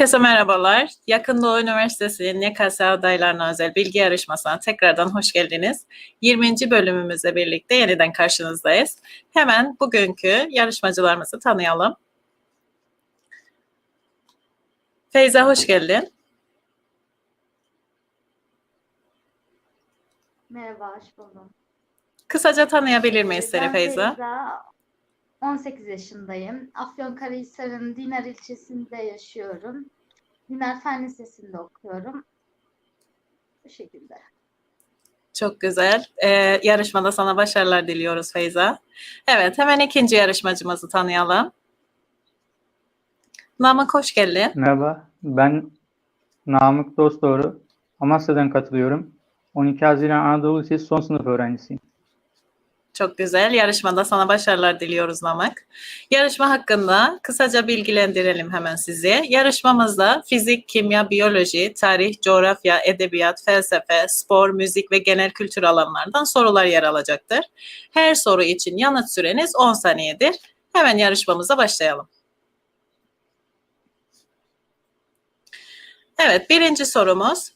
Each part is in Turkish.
Herkese merhabalar. Yakın Doğu Üniversitesi'nin YKS adaylarına özel bilgi yarışmasına tekrardan hoş geldiniz. 20. bölümümüzle birlikte yeniden karşınızdayız. Hemen bugünkü yarışmacılarımızı tanıyalım. Feyza hoş geldin. Merhaba, hoş buldum. Kısaca tanıyabilir miyiz seni Feyza? Feyza, 18 yaşındayım. Afyonkarahisar'ın Dinar ilçesinde yaşıyorum. Dinar Fen Lisesi'nde okuyorum. Bu şekilde. Çok güzel. Ee, yarışmada sana başarılar diliyoruz Feyza. Evet, hemen ikinci yarışmacımızı tanıyalım. Namık hoş geldin. Merhaba, ben Namık Dostoğru. Amasya'dan katılıyorum. 12 Haziran Anadolu Lisesi son sınıf öğrencisiyim. Çok güzel. Yarışmada sana başarılar diliyoruz Namık. Yarışma hakkında kısaca bilgilendirelim hemen sizi. Yarışmamızda fizik, kimya, biyoloji, tarih, coğrafya, edebiyat, felsefe, spor, müzik ve genel kültür alanlardan sorular yer alacaktır. Her soru için yanıt süreniz 10 saniyedir. Hemen yarışmamıza başlayalım. Evet, birinci sorumuz.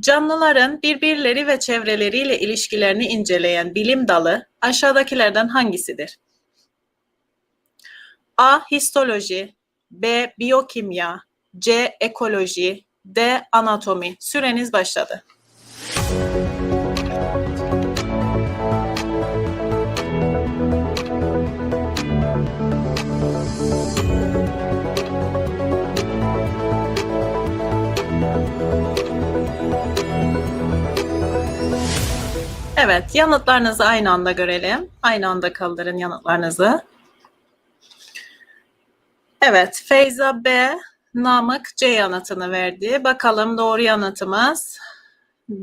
Canlıların birbirleri ve çevreleriyle ilişkilerini inceleyen bilim dalı aşağıdakilerden hangisidir? A. Histoloji B. Biyokimya C. Ekoloji D. Anatomi Süreniz başladı. Evet, yanıtlarınızı aynı anda görelim. Aynı anda kaldırın yanıtlarınızı. Evet, Feyza B, Namık C yanıtını verdi. Bakalım doğru yanıtımız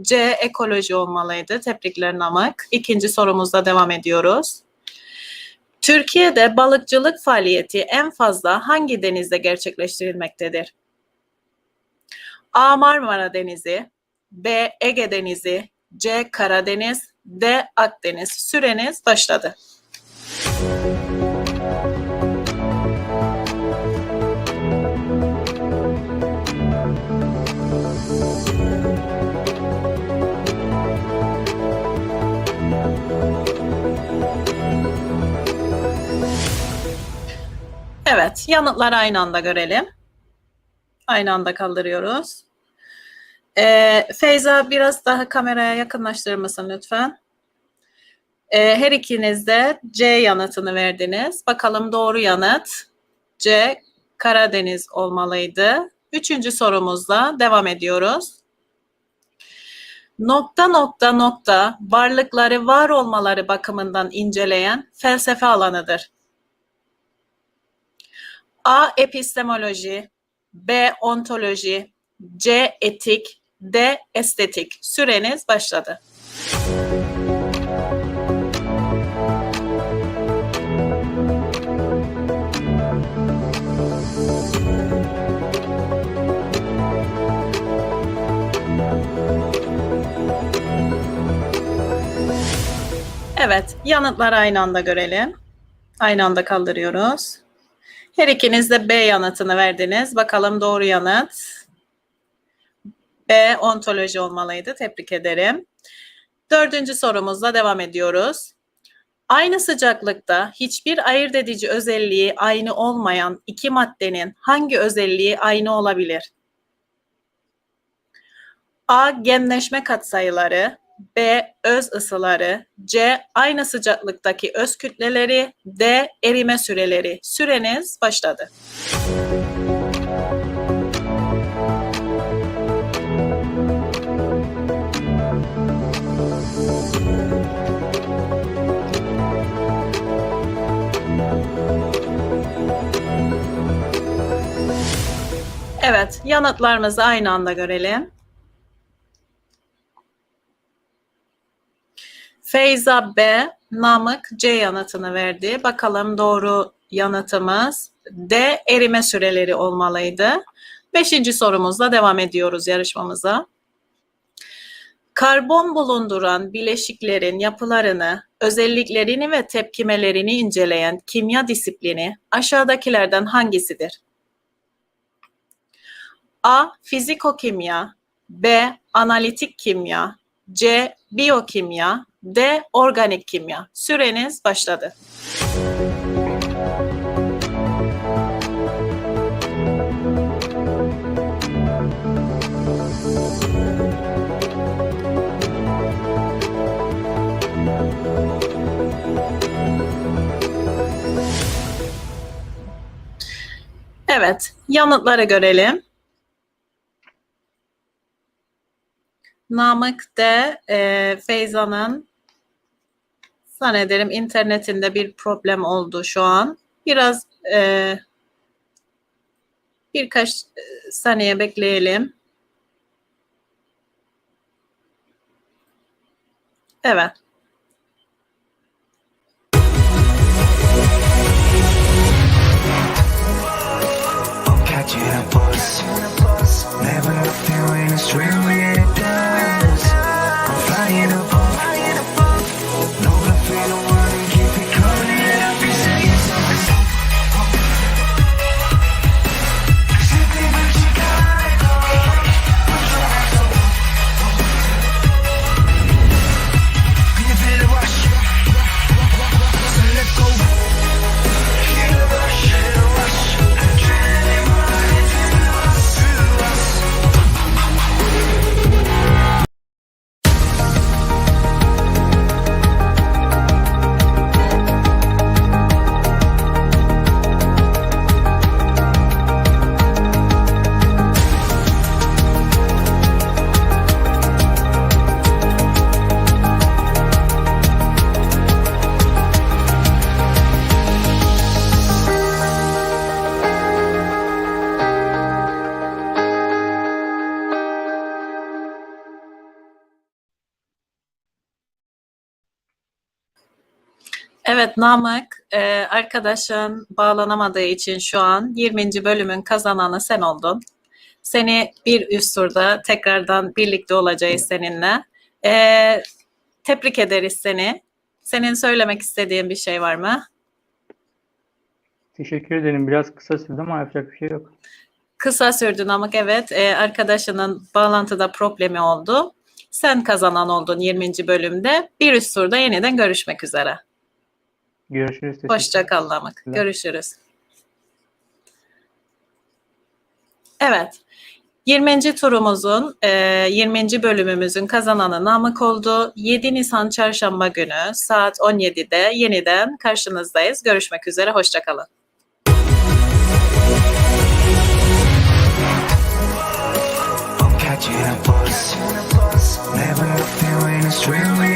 C ekoloji olmalıydı. Tebrikler Namık. İkinci sorumuzda devam ediyoruz. Türkiye'de balıkçılık faaliyeti en fazla hangi denizde gerçekleştirilmektedir? A. Marmara Denizi B. Ege Denizi C. Karadeniz D. Akdeniz Süreniz başladı. Evet, yanıtları aynı anda görelim. Aynı anda kaldırıyoruz. Ee, Feyza biraz daha kameraya yakınlaştırır mısın lütfen? Ee, her ikiniz de C yanıtını verdiniz. Bakalım doğru yanıt C Karadeniz olmalıydı. Üçüncü sorumuzla devam ediyoruz. Nokta nokta nokta varlıkları var olmaları bakımından inceleyen felsefe alanıdır. A. Epistemoloji B. Ontoloji C. Etik D. Estetik. Süreniz başladı. Evet, yanıtları aynı anda görelim. Aynı anda kaldırıyoruz. Her ikiniz de B yanıtını verdiniz. Bakalım doğru yanıt. B ontoloji olmalıydı. Tebrik ederim. Dördüncü sorumuzla devam ediyoruz. Aynı sıcaklıkta hiçbir ayırt edici özelliği aynı olmayan iki maddenin hangi özelliği aynı olabilir? A. Genleşme katsayıları B. Öz ısıları C. Aynı sıcaklıktaki öz kütleleri D. Erime süreleri. Süreniz başladı. Evet, yanıtlarımızı aynı anda görelim. Feyza B, Namık C yanıtını verdi. Bakalım doğru yanıtımız D, erime süreleri olmalıydı. Beşinci sorumuzla devam ediyoruz yarışmamıza. Karbon bulunduran bileşiklerin yapılarını, özelliklerini ve tepkimelerini inceleyen kimya disiplini aşağıdakilerden hangisidir? A. Fizikokimya B. Analitik kimya C. Biyokimya D. Organik kimya. Süreniz başladı. Evet, yanıtları görelim. Namık de e, Feyza'nın zannederim internetinde bir problem oldu şu an. Biraz e, birkaç e, saniye bekleyelim. Evet. Evet Namık, e, arkadaşın bağlanamadığı için şu an 20. bölümün kazananı sen oldun. Seni bir üst turda tekrardan birlikte olacağız seninle. E, tebrik ederiz seni. Senin söylemek istediğin bir şey var mı? Teşekkür ederim. Biraz kısa sürdü ama yapacak bir şey yok. Kısa sürdü Namık evet. E, arkadaşının bağlantıda problemi oldu. Sen kazanan oldun 20. bölümde. Bir üst turda yeniden görüşmek üzere. Görüşürüz. Hoşça kal. Teşekkürler. Görüşürüz. Evet. 20. turumuzun, e, 20. bölümümüzün kazananı Namık oldu. 7 Nisan Çarşamba günü saat 17'de yeniden karşınızdayız. Görüşmek üzere. Hoşça kalın. I'm catching a bus. Never nothing when it's real,